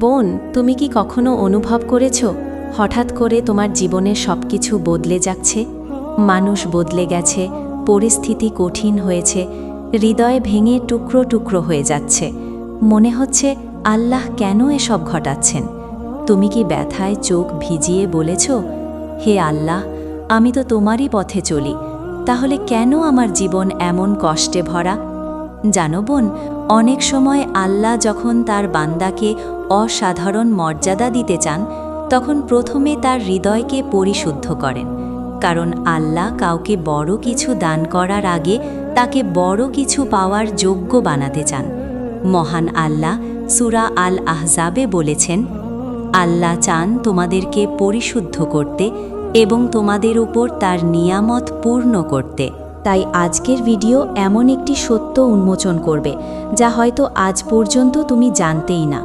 বোন, তুমি কি কখনো অনুভব করেছ? হঠাৎ করে তোমার জীবনে সব কিছু বদলে যাচ্ছে। মানুষ বদলে গেছে, পরিস্থিতি কঠিন হয়েছে, হৃদয় ভেঙে টুকরো টুকরো হয়ে যাচ্ছে। মনে হচ্ছে, আল্লাহ কেন এসব ঘটাচ্ছেন? তুমি কি ব্যথায় চোখ ভিজিয়ে বলেছ, হে আল্লাহ, আমি তো তোমারই পথে চলি, তাহলে কেন আমার জীবন এমন কষ্টে ভরা? জানো বোন, অনেক সময় আল্লাহ যখন তার বান্দাকে অসাধারণ মর্যাদা দিতে চান, তখন প্রথমে তার হৃদয়কে পরিশুদ্ধ করেন। কারণ আল্লাহ কাউকে বড় কিছু দান করার আগে তাকে বড় কিছু পাওয়ার যোগ্য বানাতে চান। মহান আল্লাহ সুরা আল আহজাবে বলেছেন, আল্লাহ চান তোমাদেরকে পরিশুদ্ধ করতে এবং তোমাদের উপর তার নিয়ামত পূর্ণ করতে। তাই আজকের ভিডিও এমন একটি সত্য উন্মোচন করবে, যা হয়তো আজ পর্যন্ত তুমি জানতেই না।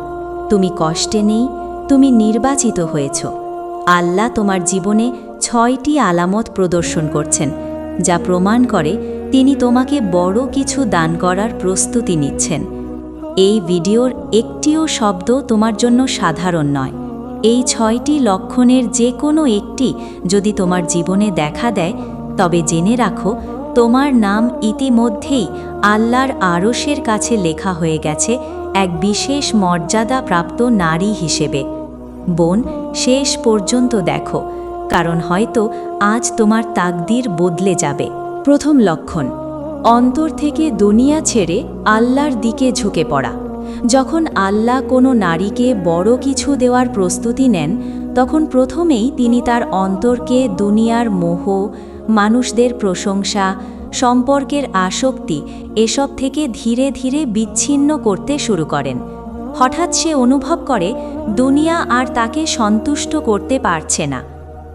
তুমি কষ্টে নেই, তুমি নির্বাচিত হয়েছ। আল্লাহ তোমার জীবনে ছয়টি আলামত প্রদর্শন করছেন, যা প্রমাণ করে তিনি তোমাকে বড় কিছু দান করার প্রস্তুতি নিচ্ছেন। এই ভিডিওর একটিও শব্দ তোমার জন্য সাধারণ নয়। এই ছয়টি লক্ষণের যে কোনো একটি যদি তোমার জীবনে দেখা দেয়, তবে জেনে রাখো তোমার নাম ইতিমধ্যেই আল্লাহর আরশের কাছে লেখা হয়ে গেছে, এক বিশেষ মর্যাদা প্রাপ্ত নারী হিসেবে। বোন, শেষ পর্যন্ত দেখো, কারণ হয়তো আজ তোমার তাকদির বদলে যাবে। প্রথম লক্ষণ, অন্তর থেকে দুনিয়া ছেড়ে আল্লাহর দিকে ঝুঁকে পড়া। যখন আল্লাহ কোনো নারীকে বড় কিছু দেওয়ার প্রস্তুতি নেন, তখন প্রথমেই তিনি তার অন্তরকে দুনিয়ার মোহ মানুষদের প্রশংসা, সম্পর্কের আসক্তি এসব থেকে ধীরে ধীরে বিচ্ছিন্ন করতে শুরু করেন। হঠাৎ সে অনুভব করে, দুনিয়া আর তাকে সন্তুষ্ট করতে পারছে না।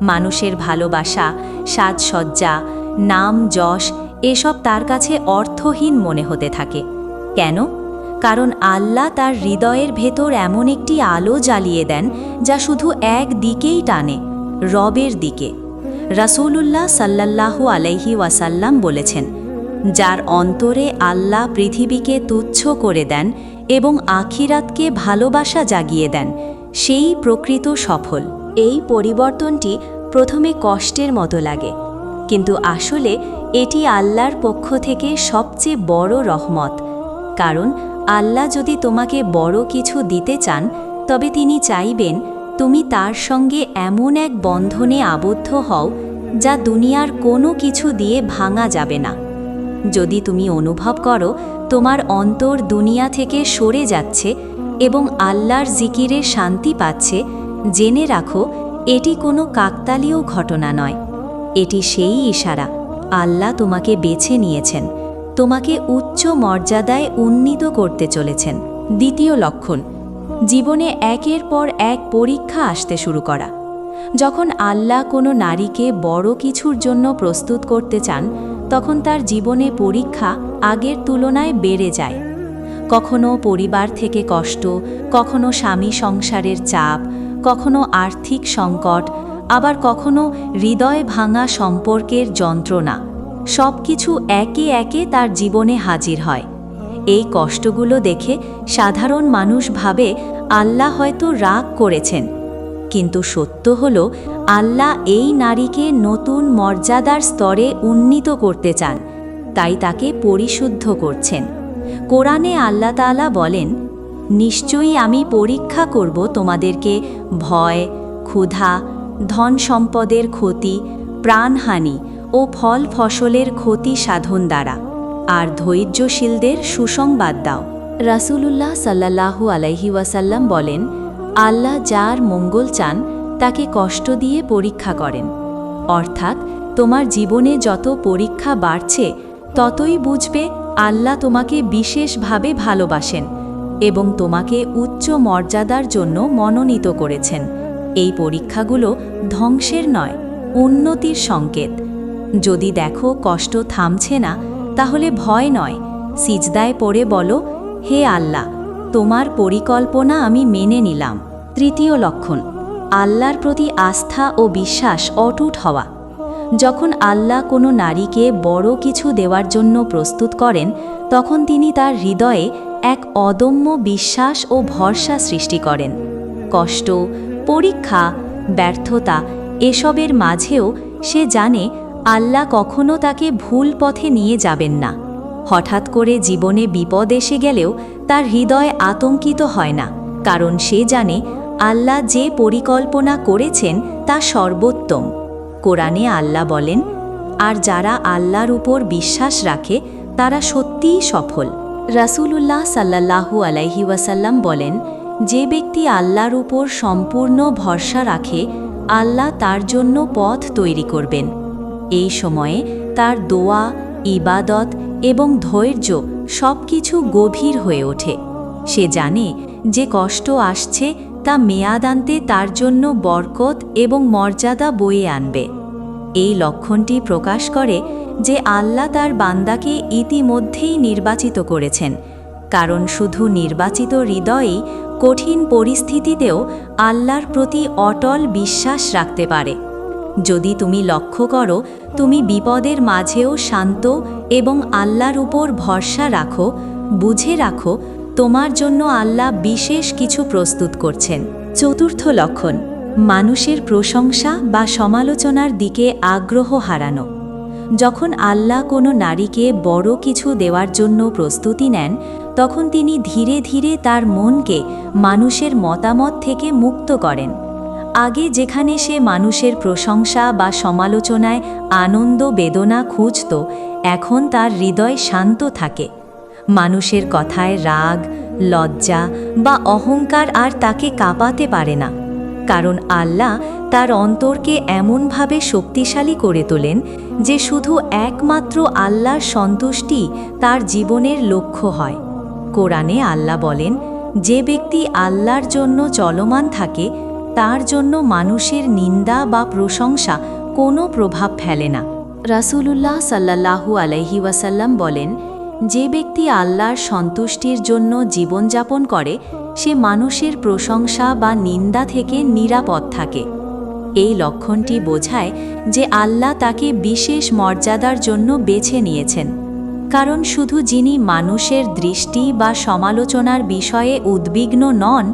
মানুষের ভালোবাসা, সাজসজ্জা, নাম, যশ এসব তার কাছে অর্থহীন মনে হতে থাকে। কেন? কারণ আল্লাহ তার হৃদয়ের ভেতর এমন একটি আলো জ্বালিয়ে দেন যা শুধু এক দিকেই টানে, রবের দিকে। রাসূলুল্লাহ সাল্লাল্লাহু আলাইহি ওয়াসাল্লাম বলেছেন, যার অন্তরে আল্লাহ পৃথিবীকে তুচ্ছ করে দেন এবং আখিরাতকে ভালোবাসা জাগিয়ে দেন, সেই প্রকৃত সফল। এই পরিবর্তনটি প্রথমে কষ্টের মতো লাগে, কিন্তু আসলে এটি আল্লাহর পক্ষ থেকে সবচেয়ে বড় রহমত। কারণ আল্লাহ যদি তোমাকে বড় কিছু দিতে চান, তবে তিনি চাইবেন তুমি তার সঙ্গে এমন এক বন্ধনে আবদ্ধ হও যা দুনিয়ার কোনো কিছু দিয়ে ভাঙা যাবে না। যদি তুমি অনুভব করো তোমার অন্তর দুনিয়া থেকে সরে যাচ্ছে এবং আল্লাহর জিকিরে শান্তি পাচ্ছে, জেনে রাখো এটি কোনো কাকতালীয় ঘটনা নয়। এটি সেই ইশারা, আল্লাহ তোমাকে বেছে নিয়েছেন, তোমাকে উচ্চ মর্যাদায় উন্নীত করতে চলেছেন। দ্বিতীয় লক্ষণ জীবনে একের পর এক পরীক্ষা আসতে শুরু করা। যখন আল্লাহ কোনো নারীকে বড় কিছুর জন্য প্রস্তুত করতে চান, তখন তার জীবনে পরীক্ষা আগের তুলনায় বেড়ে যায়। কখনো পরিবার থেকে কষ্ট, কখনো স্বামী সংসারের চাপ, কখনো আর্থিক সংকট, আবার কখনো হৃদয় ভাঙা সম্পর্কের যন্ত্রণা। সব কিছু একে একে তার জীবনে হাজির হয়। এই কষ্টগুলো দেখে সাধারণ মানুষ ভাবে, আল্লাহ হয়তো রাগ করেছেন। কিন্তু সত্য হল, আল্লাহ এই নারীকে নতুন মর্যাদার স্তরে উন্নীত করতে চান, তাই তাকে পরিশুদ্ধ করছেন। কোরআনে আল্লাহ তাআলা বলেন, নিশ্চয়ই আমি পরীক্ষা করব তোমাদেরকে ভয়, ক্ষুধা, ধন সম্পদের ক্ষতি, প্রাণহানি ও ফল ফসলের ক্ষতি সাধন দ্বারা। আর ধৈর্যশীলদের সুসংবাদ দাও। রাসূলুল্লাহ সাল্লাল্লাহু আলাইহি ওয়াসাল্লাম বলেন, আল্লাহ যার মঙ্গল চান, তাকে কষ্ট দিয়ে পরীক্ষা করেন। অর্থাৎ তোমার জীবনে যত পরীক্ষা বাড়ছে, ততই বুঝবে আল্লাহ তোমাকে বিশেষভাবে ভালোবাসেন এবং তোমাকে উচ্চ মর্যাদার জন্য মনোনীত করেছেন। এই পরীক্ষাগুলো ধ্বংসের নয়, উন্নতির সংকেত। যদি দেখো কষ্ট থামছে না তাহলে ভয় নয়। সিজদায় পড়ে বলো, হে আল্লাহ, তোমার পরিকল্পনা আমি মেনে নিলাম। তৃতীয় লক্ষণ, আল্লাহর প্রতি আস্থা ও বিশ্বাস অটুট হওয়া। যখন আল্লাহ কোনো নারীকে বড় কিছু দেওয়ার জন্য প্রস্তুত করেন, তখন তিনি তার হৃদয়ে এক অদম্য বিশ্বাস ও ভরসা সৃষ্টি করেন। কষ্ট, পরীক্ষা, ব্যর্থতা এসবের মাঝেও সে জানে আল্লাহ কখনো তাকে ভুল পথে নিয়ে যাবেন না। হঠাৎ করে জীবনে বিপদ এসে গেলেও তার হৃদয় আতঙ্কিত হয় না, কারণ সে জানে আল্লাহ যে পরিকল্পনা করেছেন তা সর্বোত্তম। কোরআনে আল্লাহ বলেন, আর যারা আল্লাহর উপর বিশ্বাস রাখে, তারা সত্যিই সফল। রাসূলুল্লাহ সাল্লাল্লাহু আলাইহি ওয়াসাল্লাম বলেন, যে ব্যক্তি আল্লাহর উপর সম্পূর্ণ ভরসা রাখে, আল্লাহ তার জন্য পথ তৈরি করবেন। এই সময়ে তার দোয়া, ইবাদত এবং ধৈর্য সব কিছু গভীর হয়ে ওঠে। সে জানে যে কষ্ট আসছে তা মেয়াদ আনতে তার জন্য বরকত এবং মর্যাদা বয়ে আনবে। এই লক্ষণটি প্রকাশ করে যে আল্লাহ তার বান্দাকে ইতিমধ্যেই নির্বাচিত করেছেন, কারণ শুধু নির্বাচিত হৃদয়েই কঠিন পরিস্থিতিতেও আল্লাহর প্রতি অটল বিশ্বাস রাখতে পারে। যদি তুমি লক্ষ্য করো, তুমি বিপদের মাঝেও শান্ত এবং আল্লাহর উপর ভরসা রাখো, বুঝে রাখো, তোমার জন্য আল্লাহ বিশেষ কিছু প্রস্তুত করছেন। চতুর্থ লক্ষণ, মানুষের প্রশংসা বা সমালোচনার দিকে আগ্রহ হারানো। যখন আল্লাহ কোনো নারীকে বড় কিছু দেওয়ার জন্য প্রস্তুতি নেন, তখন তিনি ধীরে ধীরে তার মনকে মানুষের মতামত থেকে মুক্ত করেন। আগে যেখানে সে মানুষের প্রশংসা বা সমালোচনায় আনন্দ, বেদনা খুঁজত, এখন তার হৃদয় শান্ত থাকে। মানুষের কথায় রাগ, লজ্জা বা অহংকার আর তাকে কাঁপাতে পারে না। কারণ আল্লাহ তার অন্তরকে এমনভাবে শক্তিশালী করে তোলেন যে শুধু একমাত্র আল্লাহর সন্তুষ্টি তার জীবনের লক্ষ্য হয়। কোরআনে আল্লাহ বলেন, যে ব্যক্তি আল্লাহর জন্য চলমান থাকে তার জন্য মানুষের নিন্দা বা প্রশংসা কোনো প্রভাব ফেলে না। রাসূলুল্লাহ সাল্লাল্লাহু আলাইহি ওয়াসাল্লাম বলেন, যে ব্যক্তি আল্লাহর সন্তুষ্টির জন্য জীবনযাপন করে, সে মানুষের প্রশংসা বা নিন্দা থেকে নিরাপদ থাকে। এই লক্ষণটি বোঝায় যে আল্লাহ তাকে বিশেষ মর্যাদার জন্য বেছে নিয়েছেন। কারণ শুধু যিনি মানুষের দৃষ্টি বা সমালোচনার বিষয়ে উদ্বিগ্ন নন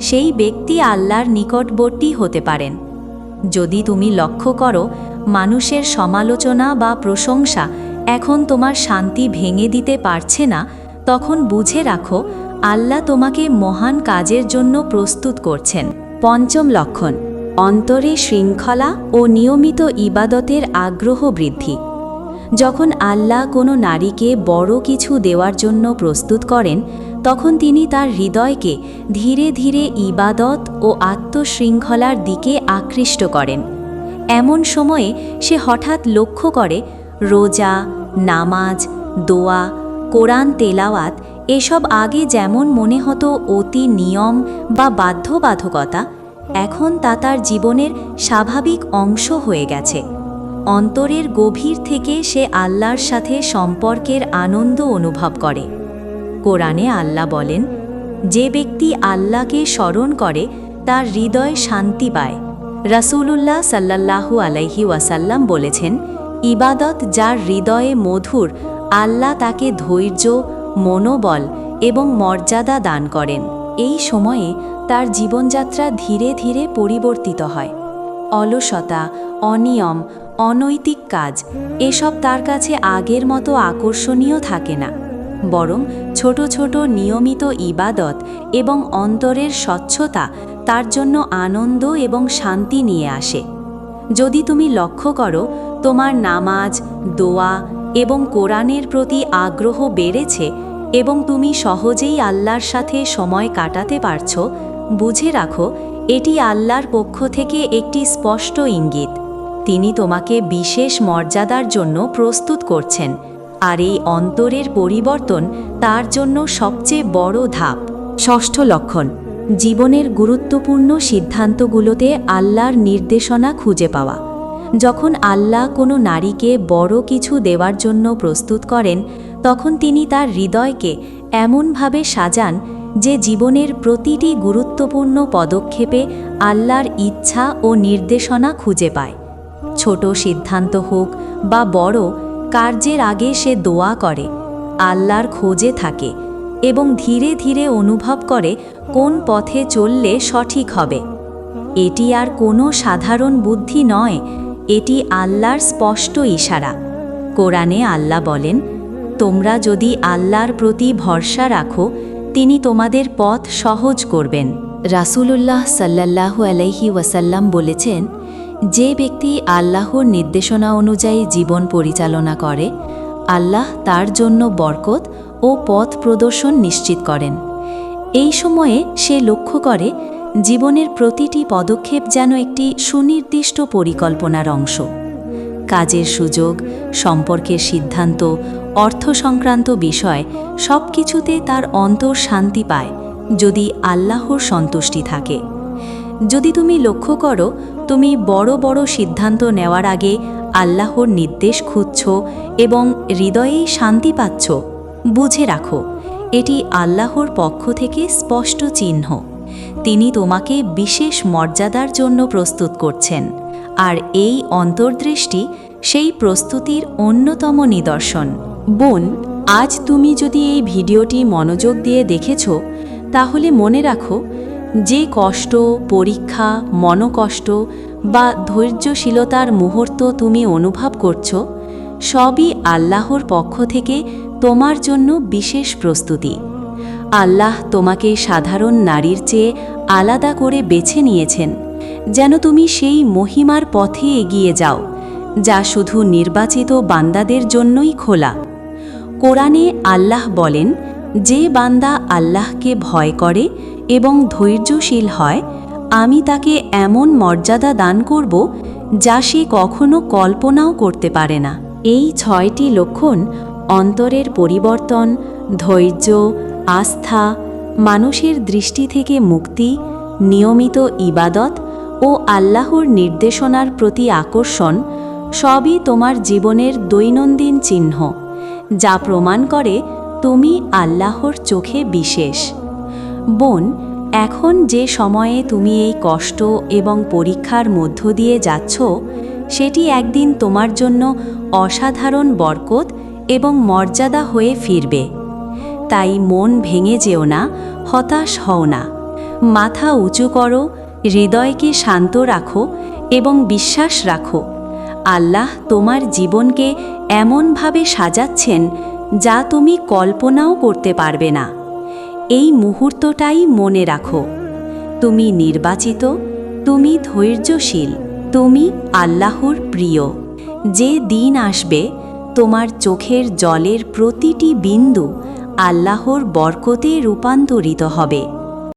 সেই ব্যক্তি আল্লাহর নিকটবর্তী হতে পারেন। যদি তুমি লক্ষ্য করো, মানুষের সমালোচনা বা প্রশংসা এখন তোমার শান্তি ভেঙে দিতে পারছে না, তখন বুঝে রাখো, আল্লাহ তোমাকে মহান কাজের জন্য প্রস্তুত করছেন। পঞ্চম লক্ষণ, অন্তরে শৃঙ্খলা ও নিয়মিত ইবাদতের আগ্রহ বৃদ্ধি। যখন আল্লাহ কোনো নারীকে বড় কিছু দেওয়ার জন্য প্রস্তুত করেন তখন তিনি তার হৃদয়কে ধীরে ধীরে ইবাদত ও আত্মশৃঙ্খলার দিকে আকৃষ্ট করেন। এমন সময়ে সে হঠাৎ লক্ষ্য করে রোজা, নামাজ, দোয়া, কোরআন তেলাওয়াত এসব আগে যেমন মনে হতো অতি নিয়ম বা বাধ্যবাধকতা, এখন তা তার জীবনের স্বাভাবিক অংশ হয়ে গেছে। অন্তরের গভীর থেকে সে আল্লাহর সাথে সম্পর্কের আনন্দ অনুভব করে। কোরআনে আল্লাহ বলেন, যে ব্যক্তি আল্লাহকে স্মরণ করে, তার হৃদয় শান্তি পায়। রাসূলুল্লাহ সাল্লাল্লাহু আলাইহি ওয়াসাল্লাম বলেছেন, ইবাদত যার হৃদয়ে মধুর, আল্লাহ তাকে ধৈর্য, মনোবল এবং মর্যাদা দান করেন। এই সময়ে তার জীবনযাত্রা ধীরে ধীরে পরিবর্তিত হয়। অলসতা, অনিয়ম, অনৈতিক কাজ, এসব তার কাছে আগের মতো আকর্ষণীয় থাকে না। বরং ছোট ছোট নিয়মিত ইবাদত এবং অন্তরের স্বচ্ছতা তার জন্য আনন্দ এবং শান্তি নিয়ে আসে। যদি তুমি লক্ষ্য করো, তোমার নামাজ, দোয়া এবং কোরআনের প্রতি আগ্রহ বেড়েছে এবং তুমি সহজেই আল্লাহর সাথে সময় কাটাতে পারছ, বুঝে রাখো, এটি আল্লাহর পক্ষ থেকে একটি স্পষ্ট ইঙ্গিত। তিনি তোমাকে বিশেষ মর্যাদার জন্য প্রস্তুত করছেন। আর এই অন্তরের পরিবর্তন তার জন্য সবচেয়ে বড় ধাপ। ষষ্ঠ লক্ষণ, জীবনের গুরুত্বপূর্ণ সিদ্ধান্তগুলোতে আল্লাহর নির্দেশনা খুঁজে পাওয়া। যখন আল্লাহ কোনো নারীকে বড় কিছু দেওয়ার জন্য প্রস্তুত করেন, তখন তিনি তার হৃদয়কে এমনভাবে সাজান যে জীবনের প্রতিটি গুরুত্বপূর্ণ পদক্ষেপে আল্লাহর ইচ্ছা ও নির্দেশনা খুঁজে পায়। ছোট সিদ্ধান্ত হোক বা বড় কার্যের আগে সে দোয়া করে, আল্লাহর খোঁজে থাকে এবং ধীরে ধীরে অনুভব করে কোন পথে চললে সঠিক হবে। এটি আর কোনো সাধারণ বুদ্ধি নয়, এটি আল্লাহর স্পষ্ট ইশারা। কোরআনে আল্লাহ বলেন, তোমরা যদি আল্লাহর প্রতি ভরসা রাখো, তিনি তোমাদের পথ সহজ করবেন। রাসূলুল্লাহ সাল্লাল্লাহু আলাইহি ওয়াসাল্লাম বলেছেন যে ব্যক্তি আল্লাহর নির্দেশনা অনুযায়ী জীবন পরিচালনা করে, আল্লাহ তার জন্য বরকত ও পথ প্রদর্শন নিশ্চিত করেন। এই সময়ে সে লক্ষ্য করে, জীবনের প্রতিটি পদক্ষেপ যেন একটি সুনির্দিষ্ট পরিকল্পনার অংশ। কাজের সুযোগ, সম্পর্কের সিদ্ধান্ত, অর্থ সংক্রান্ত বিষয় সব কিছুতে তার অন্তর শান্তি পায় যদি আল্লাহর সন্তুষ্টি থাকে। যদি তুমি লক্ষ্য করো তুমি বড় বড় সিদ্ধান্ত নেওয়ার আগে আল্লাহর নির্দেশ খুঁজছ এবং হৃদয়েই শান্তি পাচ্ছ। বুঝে রাখো, এটি আল্লাহর পক্ষ থেকে স্পষ্ট চিহ্ন। তিনি তোমাকে বিশেষ মর্যাদার জন্য প্রস্তুত করছেন, আর এই অন্তর্দৃষ্টি সেই প্রস্তুতির অন্যতম নিদর্শন। বোন, আজ তুমি যদি এই ভিডিওটি মনোযোগ দিয়ে দেখেছ, তাহলে মনে রাখো যে কষ্ট, পরীক্ষা, মনকষ্ট বা ধৈর্যশীলতার মুহূর্ত তুমি অনুভব করছ, সবই আল্লাহর পক্ষ থেকে তোমার জন্য বিশেষ প্রস্তুতি। আল্লাহ তোমাকে সাধারণ নারীর চেয়ে আলাদা করে বেছে নিয়েছেন, যেন তুমি সেই মহিমার পথে এগিয়ে যাও, যা শুধু নির্বাচিত বান্দাদের জন্যই খোলা। কোরআনে আল্লাহ বলেন, যে বান্দা আল্লাহকে ভয় করে এবং ধৈর্যশীল হয়, আমি তাকে এমন মর্যাদা দান করব যা সে কখনো কল্পনাও করতে পারে না। এই ছয়টি লক্ষণ অন্তরের পরিবর্তন, ধৈর্য, আস্থা, মানুষের দৃষ্টি থেকে মুক্তি, নিয়মিত ইবাদত ও আল্লাহর নির্দেশনার প্রতি আকর্ষণ, সবই তোমার জীবনের দৈনন্দিন চিহ্ন, যা প্রমাণ করে তুমি আল্লাহর চোখে বিশেষ। বোন, এখন যে সময়ে তুমি এই কষ্ট এবং পরীক্ষার মধ্য দিয়ে যাচ্ছ, সেটি একদিন তোমার জন্য অসাধারণ বরকত এবং মর্যাদা হয়ে ফিরবে। তাই মন ভেঙে যেও না, হতাশ হও না। মাথা উঁচু করো, হৃদয়কে শান্ত রাখো এবং বিশ্বাস রাখো, আল্লাহ তোমার জীবনকে এমনভাবে সাজাচ্ছেন যা তুমি কল্পনাও করতে পারবে না। এই মুহূর্তটাই মনে রাখো। তুমি নির্বাচিত, তুমি ধৈর্যশীল, তুমি আল্লাহর প্রিয়। যে দিন আসবে, তোমার চোখের জলের প্রতিটি বিন্দু আল্লাহর বরকতে রূপান্তরিত হবে।